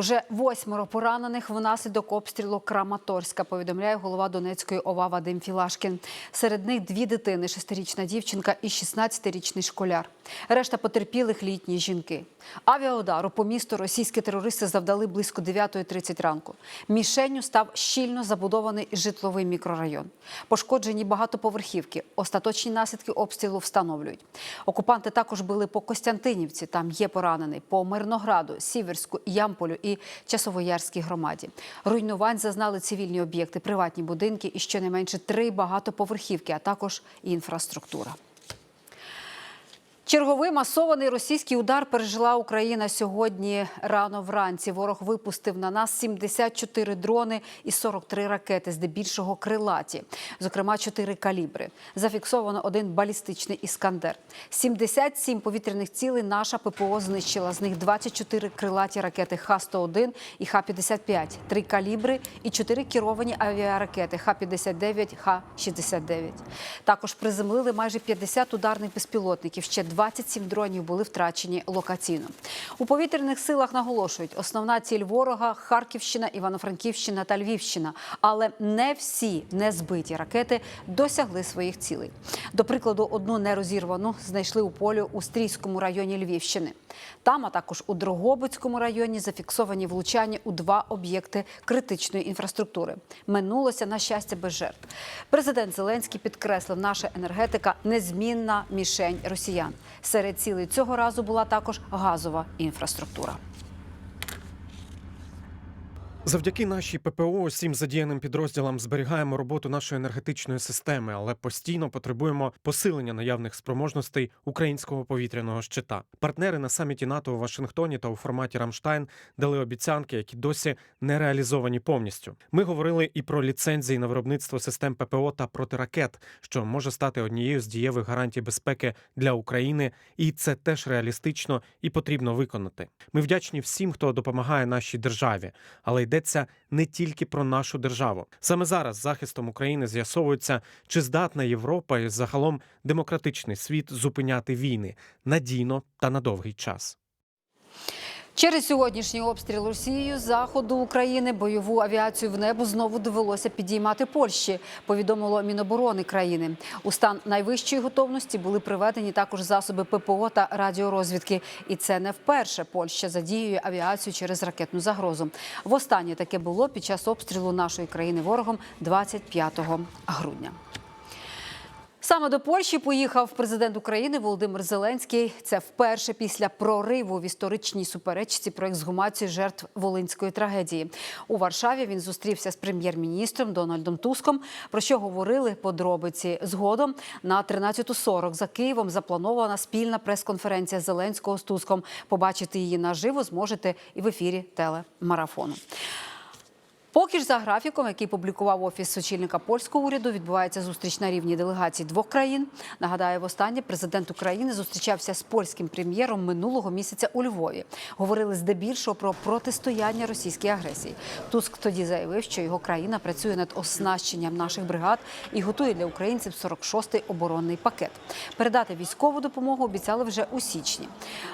Уже восьмеро поранених внаслідок обстрілу Краматорська, повідомляє голова Донецької ОВА Вадим Філашкін. Серед них дві дитини: шестирічна дівчинка і 16-річний школяр. Решта потерпілих літні жінки. Авіаудару по місту російські терористи завдали близько 9.30 ранку. Мішенню став щільно забудований житловий мікрорайон. Пошкоджені багатоповерхівки. Остаточні наслідки обстрілу встановлюють. Окупанти також били по Костянтинівці. Там є поранений по Мирнограду, Сіверську, Ямполю і Часовоярській громаді. Руйнувань зазнали цивільні об'єкти, приватні будинки і щонайменше три багатоповерхівки, а також інфраструктура. Черговий масований російський удар пережила Україна сьогодні рано вранці. Ворог випустив на нас 74 дрони і 43 ракети, здебільшого крилаті, зокрема 4 калібри. Зафіксовано один балістичний іскандер. 77 повітряних цілей наша ППО знищила. З них 24 крилаті ракети Х-101 і Х-55, 3 калібри і 4 керовані авіаракети Х-59, Х-69. Також приземлили майже 50 ударних безпілотників. Ще 27 дронів були втрачені локаційно. У повітряних силах наголошують, основна ціль ворога Харківщина, Івано-Франківщина та Львівщина. Але не всі незбиті ракети досягли своїх цілей. До прикладу, одну нерозірвану знайшли у полі у Стрійському районі Львівщини. Там, а також у Дрогобицькому районі, зафіксовані влучання у два об'єкти критичної інфраструктури. Минулося на щастя без жертв. Президент Зеленський підкреслив, наша енергетика незмінна мішень росіян. Серед цілей цього разу була також газова інфраструктура. Завдяки нашій ППО усім задіяним підрозділам зберігаємо роботу нашої енергетичної системи, але постійно потребуємо посилення наявних спроможностей українського повітряного щита. Партнери на саміті НАТО у Вашингтоні та у форматі Рамштайн дали обіцянки, які досі не реалізовані повністю. Ми говорили і про ліцензії на виробництво систем ППО та протиракет, що може стати однією з дієвих гарантій безпеки для України, і це теж реалістично і потрібно виконати. Ми вдячні всім, хто допомагає нашій державі, але йдеться не тільки про нашу державу. Саме зараз захистом України з'ясовується, чи здатна Європа і загалом демократичний світ зупиняти війни надійно та на довгий час. Через сьогоднішній обстріл Росією заходу України бойову авіацію в небо знову довелося підіймати Польщі. Повідомило Міноборони країни. У стан найвищої готовності були приведені також засоби ППО та радіорозвідки. І це не вперше Польща задіює авіацію через ракетну загрозу. Востаннє таке було під час обстрілу нашої країни ворогом 25 грудня. Саме до Польщі поїхав президент України Володимир Зеленський. Це вперше після прориву в історичній суперечці про ексгумацію жертв волинської трагедії. У Варшаві він зустрівся з прем'єр-міністром Дональдом Туском. Про що говорили подробиці згодом на 13.40 за Києвом запланована спільна прес-конференція Зеленського з Туском. Побачити її наживо зможете і в ефірі телемарафону. Поки ж за графіком, який публікував офіс очільника польського уряду, відбувається зустріч на рівні делегацій двох країн. Нагадаю, востаннє президент України зустрічався з польським прем'єром минулого місяця у Львові. Говорили здебільшого про протистояння російській агресії. Туск тоді заявив, що його країна працює над оснащенням наших бригад і готує для українців 46-й оборонний пакет. Передати військову допомогу обіцяли вже у січні.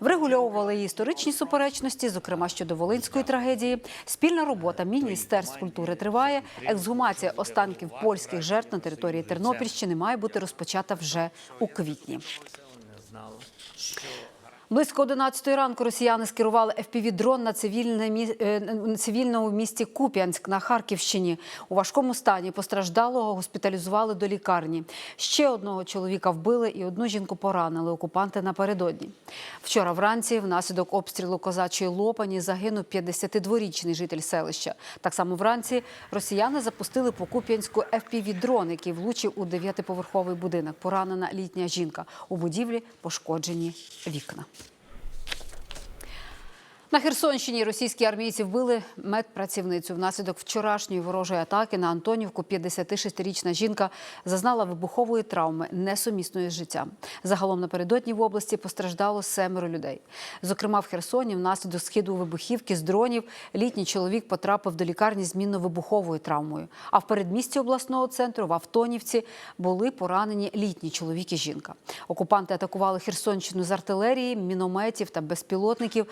Врегульовували історичні суперечності, зокрема щодо волинської трагедії. Спільна робота міністерств культури триває. Ексгумація останків польських жертв на території Тернопільщини має бути розпочата вже у квітні. Близько 11 ранку росіяни скерували FPV-дрон на цивільне е, цивільному місті Куп'янськ на Харківщині. У важкому стані постраждалого госпіталізували до лікарні. Ще одного чоловіка вбили і одну жінку поранили окупанти напередодні. Вчора вранці внаслідок обстрілу козачої Лопані загинув 52-річний житель селища. Так само вранці росіяни запустили по Куп'янську FPV-дрон, який влучив у дев'ятиповерховий будинок. Поранена літня жінка. У будівлі пошкоджені вікна. На Херсонщині російські армійці вбили медпрацівницю. Внаслідок вчорашньої ворожої атаки на Антонівку 56-річна жінка зазнала вибухової травми, несумісної з життям. Загалом напередодні в області постраждало семеро людей. Зокрема, в Херсоні внаслідок східу вибухівки з дронів літній чоловік потрапив до лікарні з мінно-вибуховою травмою. А в передмісті обласного центру в Автонівці були поранені літній чоловік і жінка. Окупанти атакували Херсонщину з артилерії, мінометів та безпілотників.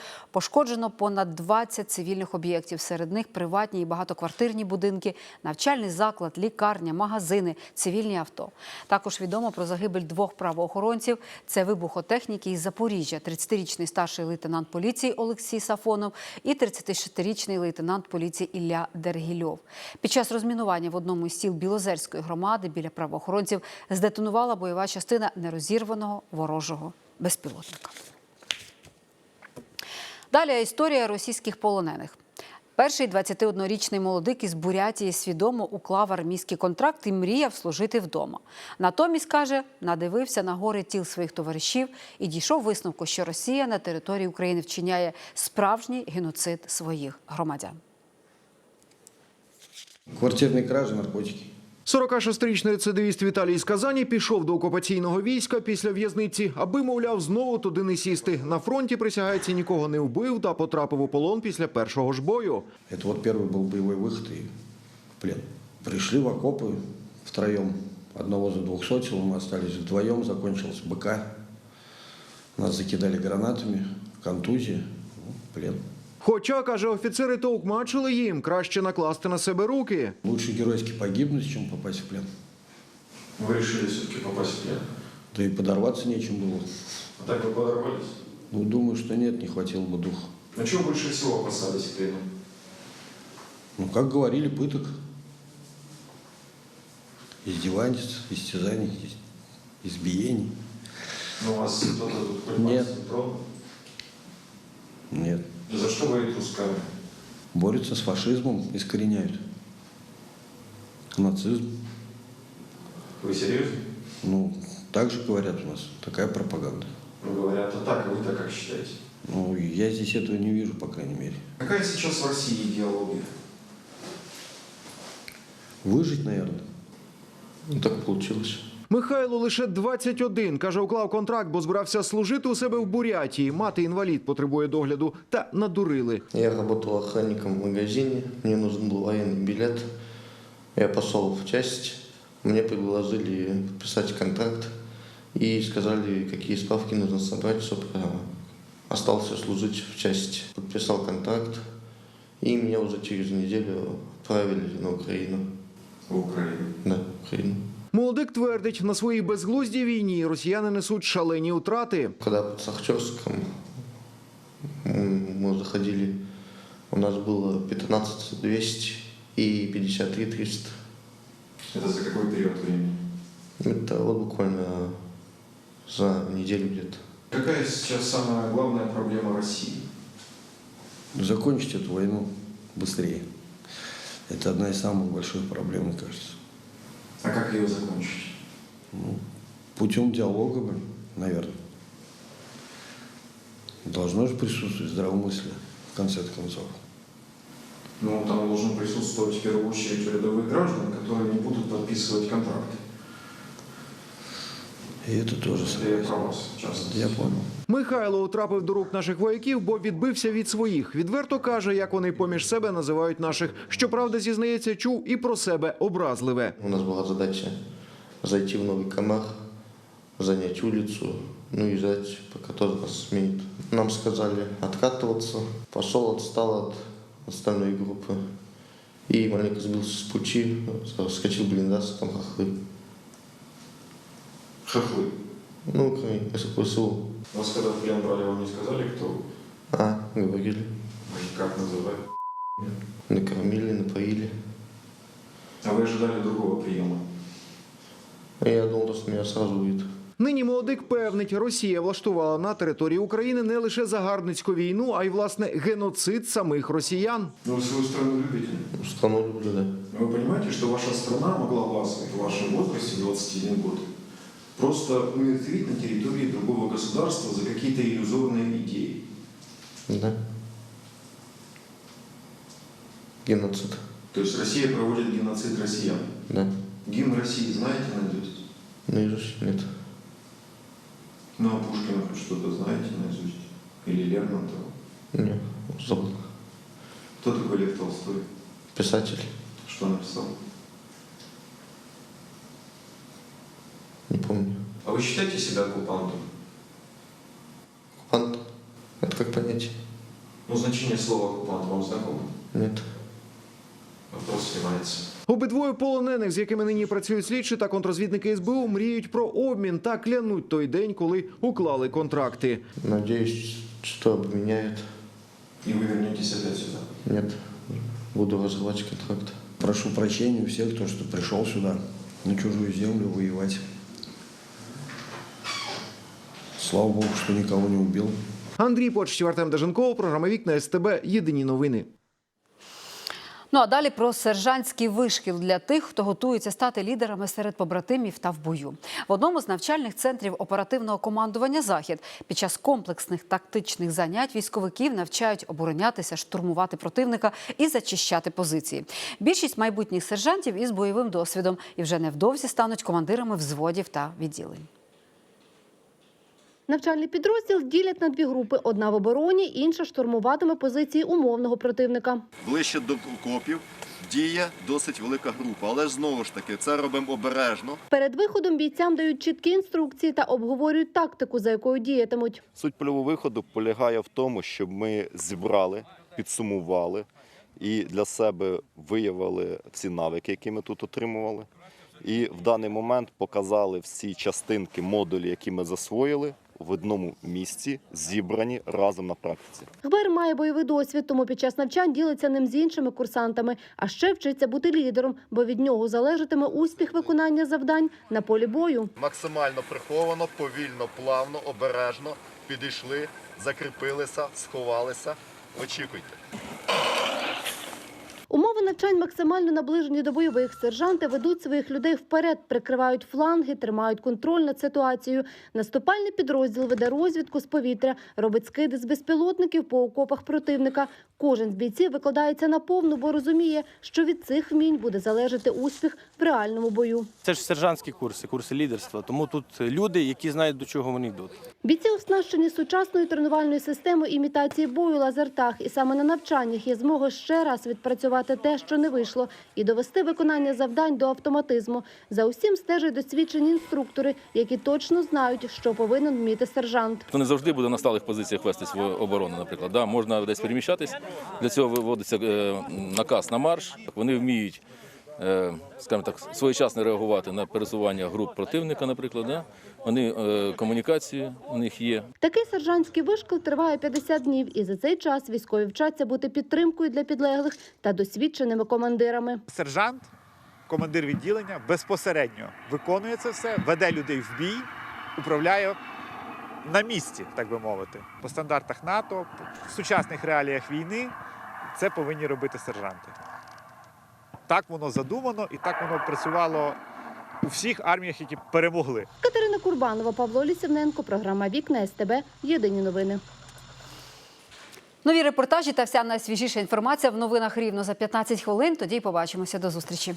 Пошкоджено понад 20 цивільних об'єктів. Серед них приватні і багатоквартирні будинки, навчальний заклад, лікарня, магазини, цивільні авто. Також відомо про загибель двох правоохоронців. Це вибухотехніки із Запоріжжя, 30-річний старший лейтенант поліції Олексій Сафонов і 36-річний лейтенант поліції Ілля Дергільов. Під час розмінування в одному із сіл Білозерської громади біля правоохоронців здетонувала бойова частина нерозірваного ворожого безпілотника. Далі історія російських полонених. Перший 21-річний молодик із Бурятії свідомо уклав армійський контракт і мріяв служити вдома. Натомість каже, надивився на гори тіл своїх товаришів і дійшов висновку, що Росія на території України вчиняє справжній геноцид своїх громадян. Квартирные кражи, наркотики. 46-річний рецидивіст Віталій з Казані пішов до окупаційного війська після в'язниці, аби, мовляв, знову туди не сісти. На фронті присягається нікого не вбив та потрапив у полон після першого ж бою. Это вот первый был боевой выход и в плен. Пришли в окопы втроем. Одного за двухсотил, мы остались вдвоем, закончилась БК. Нас закидали гранатами, контузия, ну, плен. Хоча, каже, офіцери товкмачили їм, краще накласти на себе руки. Лучше геройски погибнуть, чем попасть в плен. Вы решили все-таки попасть в плен? Да и подорваться нечем было. А так вы подорвались? Ну, думаю, что нет, не хватило бы духа. На чем больше всего опасались в плену? Ну, как говорили, пыток. Издевательств, истязаний, из- избиений. Ну, вас кто-то тут Нет. Нет. За что вы их искали? борются с фашизмом, искореняют. Нацизм. Вы серьезно? Ну, так же говорят у нас. Такая пропаганда. Ну, говорят, а так, а вы-то как считаете? Ну, я здесь этого не вижу, по крайней мере. Какая сейчас в России идеология? Выжить, наверное. Ну, так получилось. Михайло лише 21, каже, уклав контракт, бо збирався служити у себе в Бурятії. Мати інвалід потребує догляду та надурили. Я работал охранником в магазине, мне нужен был военный билет. Я пошел в часть, мне предложили подписать контракт и сказали, какие справки нужно собрать, чтобы я остался служить в части. Подписал контракт, и меня уже через неделю отправили на Украину. В Украину. Да, Украину. Молодик твердить, на своїй безглуздій війні росіяни несуть шалені втрати. Когда под Сахчевском м, мы заходили, у нас было 15 200 и 53 300. Это за какой период времени? Это вот буквально за неделю где-то. Какая сейчас самая главная проблема России? Закончить эту войну быстрее. Это одна из самых больших проблем, мне кажется. А как ее закончить? Ну, путем диалога, наверное. Должно же присутствовать здравомыслие, в конце концов. Ну, там должен присутствовать в первую очередь рядовых граждан, которые не будут подписывать контракты. И это тоже Это я согласен. про вас, в частности. Я понял. Михайло утрапив до рук наших вояків, бо відбився від своїх. Відверто каже, як вони поміж себе називають наших. Щоправда, зізнається, чув і про себе образливе. У нас была задача зайти в Новый Камах, занять улицу, ну и ждать, пока тот нас сменит. Нам сказали откатываться. Пошел, отстал от остальной группы. И маленько сбился с пути, скочил в блиндаж, там хохлы. Хохлы. Ну, кроме СПСУ. Вас когда в плен брали, вам не сказали, кто вы? А, говорили. И как называют? Накормили, напоили. А вы ожидали другого приема? А я думал, что меня сразу увидят. Нині молодик певнить, Росія влаштувала на території України не лише загарбницьку війну, а й власне геноцид самих росіян. Ну, вы свою страну любите? Страну люблю, да. Вы понимаете, что ваша страна могла вас в вашем возрасте, 21 год, просто умертвить на территории другого государства за какие-то иллюзорные идеи? Да. Геноцид. То есть Россия проводит геноцид россиян. Да. Гимн России знаете наизусть? Наизусть нет. Ну, а Пушкина хоть что-то знаете наизусть? Или Лермонтова? Не, забыл. Кто такой Лев Толстой? Писатель. Что написал? вы считаете себя оккупантом? Оккупант. Это как понять? Ну, значение слова оккупант вам знакомо? Нет. Вопрос снимается. Обидвоє полонених, з якими нині працюють слідчі та контрозвідники СБУ, мріють про обмін та клянуть той день, коли уклали контракти. Надеюсь, что обменяют. И вы вернетесь опять сюда. Нет. Буду разрывать контракт. Прошу прощения у всех, кто что пришел сюда на чужую землю воевать. Слава Богу, что никого не убил. Андрій Почтів, Артем Деженков, програма Вікна СТБ. Єдині новини. Ну а далі про сержантський вишкіл для тих, хто готується стати лідерами серед побратимів та в бою. В одному з навчальних центрів оперативного командування Захід під час комплексних тактичних занять військовиків навчають оборонятися, штурмувати противника і зачищати позиції. Більшість майбутніх сержантів із бойовим досвідом і вже невдовзі стануть командирами взводів та відділень. Навчальний підрозділ ділять на дві групи: одна в обороні, інша штурмуватиме позиції умовного противника. ближче до окопів діє досить велика група. Але ж знову ж таки, це робимо обережно. Перед виходом бійцям дають чіткі інструкції та обговорюють тактику, за якою діятимуть. Суть польового виходу полягає в тому, щоб ми зібрали, підсумували і для себе виявили всі навики, які ми тут отримували. І в даний момент показали всі частинки, модулі, які ми засвоїли в одному місці, зібрані разом на практиці. Гбер має бойовий досвід, тому під час навчань ділиться ним з іншими курсантами. А ще вчиться бути лідером, бо від нього залежатиме успіх виконання завдань на полі бою. Максимально приховано, повільно, плавно, обережно підійшли, закріпилися, сховалися. Очікуйте. Навчань максимально наближені до бойових. Сержанти ведуть своїх людей вперед, прикривають фланги, тримають контроль над ситуацією. Наступальний підрозділ веде розвідку з повітря, робить скиди з безпілотників по окопах противника. Кожен з бійців викладається на повну, бо розуміє, що від цих вмінь буде залежати успіх в реальному бою. Це ж сержантські курси, курси лідерства. Тому тут люди, які знають, до чого вони йдуть. Бійці оснащені сучасною тренувальною системою імітації бою лазертаг. І саме на навчаннях є змога ще раз відпрацювати те, що не вийшло, і довести виконання завдань до автоматизму. За усім стежать досвідчені інструктори, які точно знають, що повинен вміти сержант. Хто не завжди буде на сталих позиціях вести свою оборону, наприклад. Да, можна десь переміщатись. Для цього виводиться е, наказ на марш. Вони вміють, е, скажімо так, своєчасно реагувати на пересування груп противника, наприклад. Да? Вони е, комунікації у них є. Такий сержантський вишкіл триває 50 днів, і за цей час військові вчаться бути підтримкою для підлеглих та досвідченими командирами. Сержант, командир відділення, безпосередньо виконує це все, веде людей в бій, управляє на місці, так би мовити. По стандартах НАТО, в сучасних реаліях війни це повинні робити сержанти. Так воно задумано і так воно працювало у всіх арміях, які перемогли. Катерина Курбанова, Павло Лісівненко, програма Вікна СТБ. Єдині новини. Нові репортажі та вся найсвіжіша інформація в новинах рівно за 15 хвилин. Тоді побачимося. До зустрічі.